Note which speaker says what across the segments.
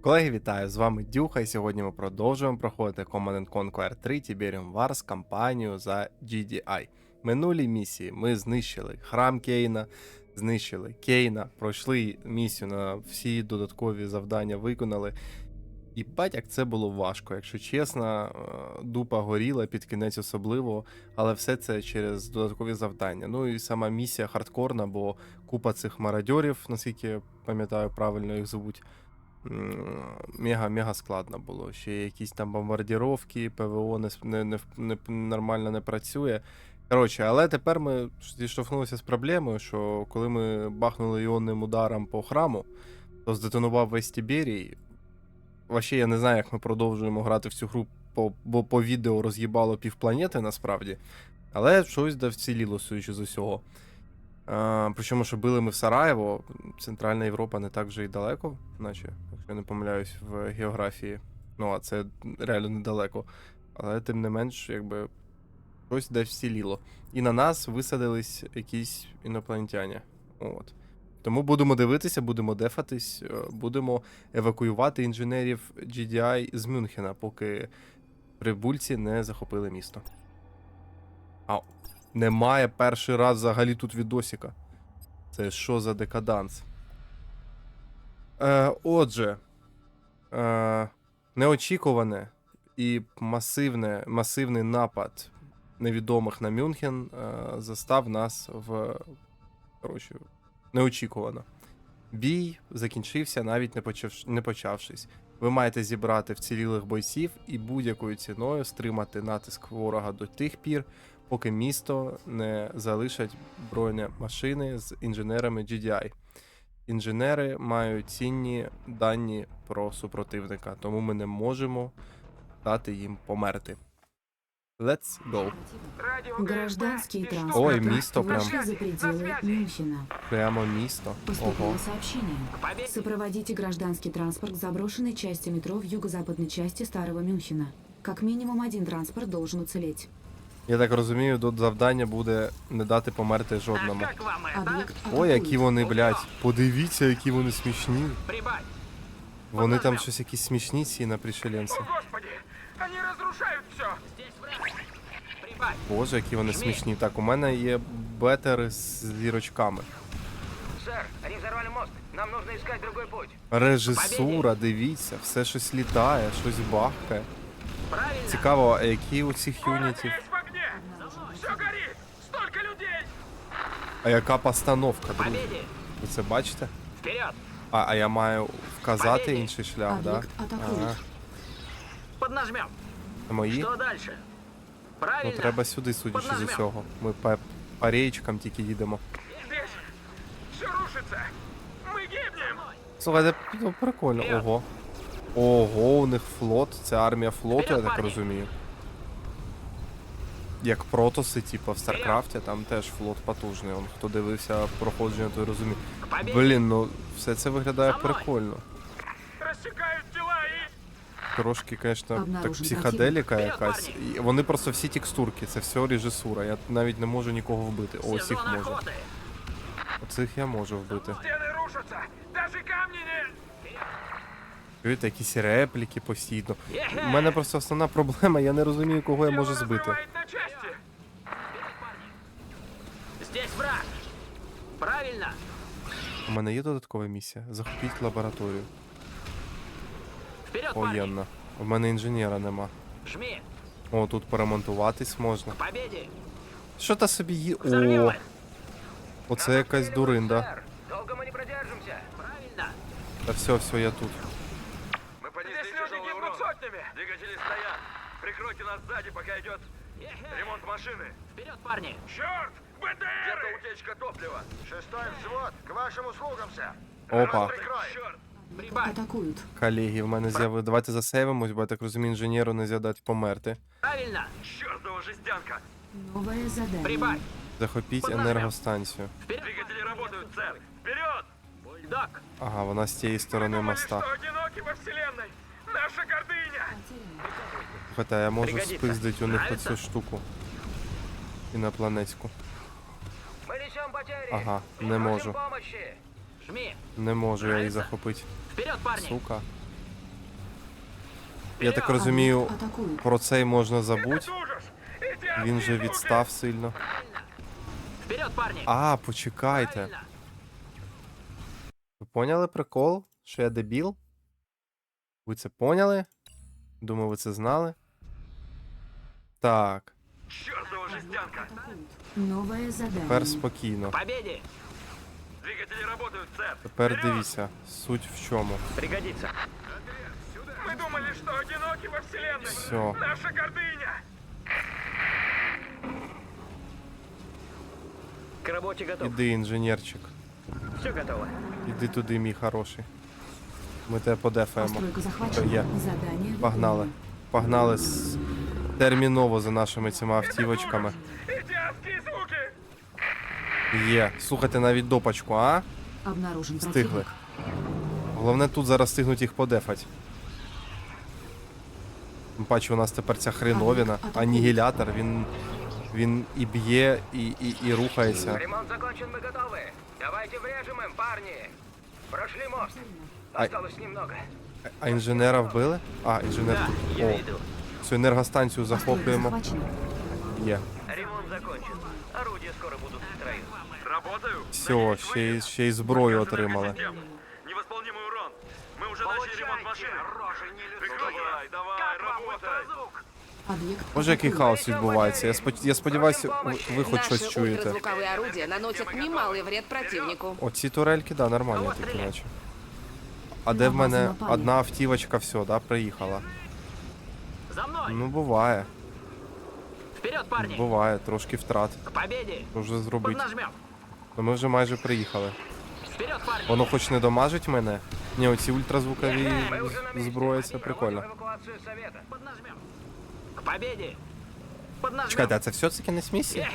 Speaker 1: Колеги, вітаю! З вами Дюха, і сьогодні ми продовжуємо проходити Command Conquer 3 Tiberium Wars кампанію за GDI. Минулі місії ми знищили храм Кейна, знищили Кейна, пройшли місію на всі додаткові завдання виконали. І бать, як це було важко, якщо чесно, е, дупа горіла під кінець особливо, але все це через додаткові завдання. Ну і сама місія хардкорна, бо купа цих мародьорів, наскільки пам'ятаю, правильно їх звуть мега-мега складно було. Ще якісь там бомбардіровки, ПВО не, не, не, не, нормально не працює. Коротше, але тепер ми зіштовхнулися з проблемою, що коли ми бахнули іонним ударом по храму, то здетонував весь Тіберій. Вообще, я не знаю, як ми продовжуємо грати в цю гру, бо по відео роз'їбало півпланети насправді. Але щось да вціліло, судячи з усього. Причому, що били ми в Сараєво, Центральна Європа не так вже і далеко, наче, якщо я не помиляюсь, в географії. Ну, а це реально недалеко. Але тим не менш, якби щось десь вціліло. І на нас висадились якісь інопланетяни. От. Тому будемо дивитися, будемо дефатись, е, будемо евакуювати інженерів GDI з Мюнхена, поки прибульці не захопили місто. Ау. Немає перший раз взагалі тут відосіка. Це що за декаданс? Е, отже, е, неочікуване і масивне, масивний напад невідомих на Мюнхен е, застав нас в. Коротше, неочікувано. Бій закінчився, навіть не, почавш... не почавшись. Ви маєте зібрати вцілілих бойців і будь-якою ціною стримати натиск ворога до тих пір, поки місто не залишать бронемашини з інженерами GDI. Інженери мають цінні дані про супротивника, тому ми не можемо дати їм померти. Let's go.
Speaker 2: Гражданский
Speaker 1: Ой,
Speaker 2: транспорт
Speaker 1: місто прям.
Speaker 2: вышли за пределы Мюнхена.
Speaker 1: Прямо місто.
Speaker 2: Поступило
Speaker 1: Ого.
Speaker 2: сообщение. Сопроводите гражданский транспорт к заброшенной части метро в юго-западной части Старого Мюнхена. Как минимум один транспорт должен уцелеть.
Speaker 1: Я так розумію, тут завдання буде не дати померти жодному.
Speaker 3: Как вам это?
Speaker 2: Объект
Speaker 1: Ой, які
Speaker 2: атакуют.
Speaker 1: вони, блядь. Подивіться, які вони смішні.
Speaker 3: Прибавь.
Speaker 1: Вони там щось якісь смішні, ці на пришеленці.
Speaker 4: О, Господи! Они разрушают все!
Speaker 3: Здесь враг. Прибавь.
Speaker 1: Боже, які вони смішні. Так, у мене є бетери з зірочками.
Speaker 4: Сэр, они взорвали мост. Нам нужно искать другой путь.
Speaker 1: Режисура, дивіться, все щось літає, щось бахкає.
Speaker 3: Правильно.
Speaker 1: Цікаво, а які у цих
Speaker 4: Город
Speaker 1: юнітів? А яка постановка, друзі? Ви це бачите?
Speaker 3: Вперед.
Speaker 1: А, а я маю вказати
Speaker 3: Побєді.
Speaker 1: інший шлях, да?
Speaker 2: Объект атакуют.
Speaker 3: Поднажмем.
Speaker 1: Мої?
Speaker 3: Что дальше?
Speaker 1: Ну
Speaker 3: Правильно.
Speaker 1: треба сюди, судячи з
Speaker 3: Поднажмем.
Speaker 1: усього. Ми по, по річкам тільки їдемо.
Speaker 4: Здесь все рушится! Мы гибнем!
Speaker 1: Слухайте, ну прикольно,
Speaker 3: Вперед.
Speaker 1: ого. Ого, у них флот, це армія флоту,
Speaker 3: Вперед,
Speaker 1: я так розумію. Як протоси, типу, в Старкрафті, там теж флот потужний. Он, хто дивився проходження, той розуміє. Блін, ну все це виглядає прикольно. Трошки, звісно, так психоделіка якась. І вони просто всі текстурки, це все режисура. Я навіть не можу нікого вбити. О,
Speaker 3: Сезон
Speaker 1: цих можу. Оцих я можу вбити.
Speaker 4: Даже.
Speaker 1: Чуєте, якісь репліки постійно.
Speaker 3: Єге!
Speaker 1: У мене просто основна проблема, я не розумію, кого я можу
Speaker 4: Тело
Speaker 1: збити.
Speaker 4: разрывает на части!
Speaker 3: Здесь враг. Правильно.
Speaker 1: У мене є додаткова місія. Захопіть лабораторію.
Speaker 3: Вперед, парни.
Speaker 1: Воєнна. У мене інженера нема.
Speaker 3: Жми.
Speaker 1: О, тут поремонтуватись можна.
Speaker 3: К победе.
Speaker 1: Що та собі є.
Speaker 3: Взорвем
Speaker 1: О,
Speaker 3: их.
Speaker 1: оце якась дуринда.
Speaker 4: Сэр, долго мы не продержимся!
Speaker 3: Правильно.
Speaker 1: Та все, все, я тут.
Speaker 5: Двигатели стоят. Прикройте нас сзади, пока идет
Speaker 3: Ехе.
Speaker 5: ремонт машины.
Speaker 3: Вперед, парни.
Speaker 4: Черт!
Speaker 5: Где-то
Speaker 4: БТРы!
Speaker 5: утечка топлива.
Speaker 4: Шестой взвод! К вашим услугам, сэр!
Speaker 1: Опа.
Speaker 4: Прикрой!
Speaker 5: Черт!
Speaker 3: Прибавь.
Speaker 2: Атакуют.
Speaker 1: Колеги, в мене з'явили. Давайте засейвимось, бо я так розумію, інженеру не зядать померти.
Speaker 3: Правильно.
Speaker 5: Чертова жестянка!
Speaker 2: Новое задание.
Speaker 3: Прибавь.
Speaker 1: Захопіть
Speaker 3: Поднажмем.
Speaker 1: енергостанцію.
Speaker 3: Вперед.
Speaker 5: Двигатели работают, сэр! Вперед!
Speaker 3: Бульдог.
Speaker 1: Ага, вона з тієї
Speaker 4: Мы
Speaker 1: сторони
Speaker 4: думали,
Speaker 1: моста.
Speaker 4: что одиноки во вселенной! Наша гордыня!
Speaker 1: Слухайте, а я можу
Speaker 3: Пригодиться.
Speaker 1: спиздить у них
Speaker 3: Нравится?
Speaker 1: оцю штуку. Інопланетську.
Speaker 4: Мы несем потери!
Speaker 1: Ага, не можу.
Speaker 4: помощи!
Speaker 3: Жми.
Speaker 1: Не можу я її
Speaker 3: Нравится?
Speaker 1: захопити.
Speaker 3: Вперед, парни.
Speaker 1: Сука. Я так розумію,
Speaker 2: Объект атакуют.
Speaker 1: про цей можна забути.
Speaker 5: ужас! Эти
Speaker 1: Він же
Speaker 5: адские
Speaker 1: відстав сильно.
Speaker 3: Вперед, парни!
Speaker 1: А, почекайте.
Speaker 3: Правильно.
Speaker 1: Ви поняли прикол? Що я дебіл? Ви це поняли? Думаю, ви це знали. Так,
Speaker 5: звуки! Чёртова жестянка!
Speaker 2: Новое задание.
Speaker 1: тепер спокійно.
Speaker 3: К победе!
Speaker 5: Двигатели работают, сэр!
Speaker 1: Тепер
Speaker 5: Вперед!
Speaker 1: дивіться, суть в чому.
Speaker 3: Пригодится.
Speaker 5: Мы думали, что одиноки во вселенной!
Speaker 1: Всё.
Speaker 5: Наша гордыня!
Speaker 3: К работе готов.
Speaker 1: Іди, інженерчик.
Speaker 3: Все готово.
Speaker 1: Іди туди, мій хороший. Ми тебе подефаємо.
Speaker 2: Постройка захвачена.
Speaker 1: Є.
Speaker 2: Задание
Speaker 1: Погнали.
Speaker 2: выполнено.
Speaker 1: Погнали з... терміново за нашими цими автівочками.
Speaker 5: Эти адские звуки!
Speaker 1: Є. Слухайте навіть допачку, а?
Speaker 2: Обнаружен
Speaker 1: Встигли.
Speaker 2: противник.
Speaker 1: Головне тут зараз стигнуть їх подефать. Тим паче у нас тепер ця хреновіна,
Speaker 2: Атакують.
Speaker 1: анігілятор, він. Він і б'є, і, і, і рухається.
Speaker 4: Ремонт закончен, мы готовы. Давайте врежем им, парни. Прошли мост.
Speaker 1: Ай.
Speaker 4: Осталось немного.
Speaker 1: А інженера вбили? А, інженер
Speaker 3: Да,
Speaker 1: тут.
Speaker 3: я
Speaker 1: О,
Speaker 3: иду.
Speaker 1: цю енергостанцію
Speaker 2: Постройка
Speaker 1: захоплюємо.
Speaker 2: захвачена.
Speaker 1: Є.
Speaker 4: Ремонт закончен. Орудия скоро будут в строю.
Speaker 5: Работаю!
Speaker 1: Все, ще й, ще й зброю отримали.
Speaker 5: Невосполнимый урон! Мы уже начали ремонт машины! Давай, давай, работай!
Speaker 2: Объект
Speaker 1: Боже, який
Speaker 2: атакуют.
Speaker 1: хаос відбувається. Я, спод... я сподіваюся, ви, ви хоч щось
Speaker 6: Наши
Speaker 1: чуєте.
Speaker 6: ультразвуковые орудия наносят немалый вред противнику.
Speaker 1: Оці турельки, да, нормальні
Speaker 3: Кого
Speaker 1: такі
Speaker 3: стріляти?
Speaker 1: наче. А де в мене одна автівочка, все, да, приїхала.
Speaker 3: За мной!
Speaker 1: Ну, буває.
Speaker 3: Вперед, парни!
Speaker 1: Буває, трошки втрат.
Speaker 3: К победе!
Speaker 1: Вже зробити?
Speaker 3: Поднажмем!
Speaker 1: Ну ми вже майже приїхали.
Speaker 3: Вперед, парни!
Speaker 1: Воно хоч не домажить мене. Ні, оці ультразвукові зброї, це прикольно.
Speaker 3: Поднажмем! К победе! Поднажмем!
Speaker 1: Чекайте, а це все таки не смісі?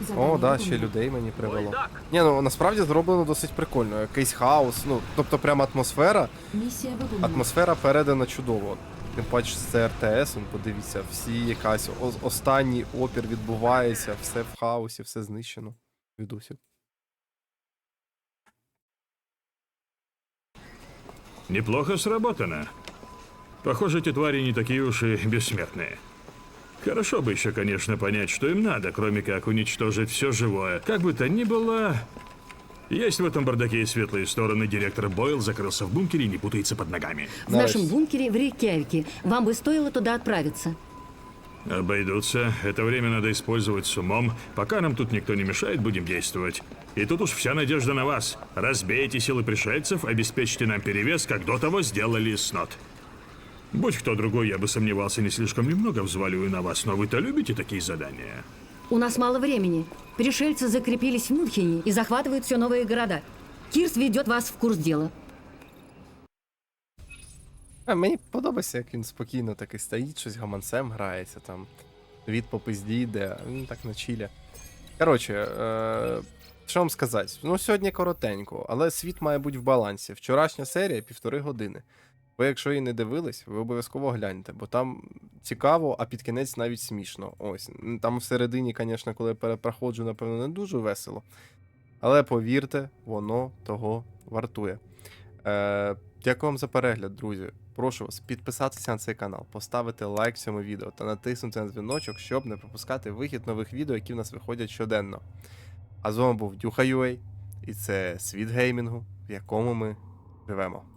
Speaker 3: Ехе!
Speaker 2: Задание
Speaker 1: О, да, ще
Speaker 2: выполнено.
Speaker 1: людей мені привело.
Speaker 3: Бульдог!
Speaker 1: Ні, ну насправді зроблено досить прикольно. Якийсь хаос, ну, тобто прям атмосфера.
Speaker 2: Миссия выполнена.
Speaker 1: Атмосфера передана чудово. Тим паче це РТС, он, подивіться, всі якась о- останній опір відбувається, все в хаосі, все знищено. Відосів.
Speaker 7: Неплохо сработано. Похоже, эти твари не такие уж и бессмертные. Хорошо бы еще, конечно, понять, что им надо, кроме как уничтожить все живое. Как бы то ни было... Есть в этом бардаке и светлые стороны. Директор Бойл закрылся в бункере и не путается под ногами.
Speaker 8: В
Speaker 1: Нарешті.
Speaker 8: нашем бункере в Рейкьявике. Вам бы стоило туда отправиться.
Speaker 7: Обойдутся. Это время надо использовать с умом. Пока нам тут никто не мешает, будем действовать. И тут уж вся надежда на вас. Разбейте силы пришельцев, обеспечьте нам перевес, как до того сделали с нот. Будь кто другой, я бы сомневался, не слишком немного взваливаю на вас, но вы-то любите такие задания?
Speaker 8: У нас мало времени. Пришельцы закрепились в Мюнхене и захватывают все новые города. Кирс ведет вас в курс дела.
Speaker 1: А, мені подобається, як він спокійно такий стоїть, щось гаманцем грається там. Від по пизді йде, а він так на чілі. Коротше, е, що вам сказати? Ну, сьогодні коротенько, але світ має бути в балансі. Вчорашня серія півтори години. Ви, якщо її не дивились, ви обов'язково гляньте, бо там цікаво, а під кінець навіть смішно. Ось. Там всередині, звісно, коли я перепроходжу, напевно, не дуже весело. Але повірте, воно того вартує. Е, дякую вам за перегляд, друзі. Прошу вас підписатися на цей канал, поставити лайк цьому відео та натиснути на дзвіночок, щоб не пропускати вихід нових відео, які в нас виходять щоденно. А з вами був Дюха Дюха.ua, і це світ геймінгу, в якому ми живемо.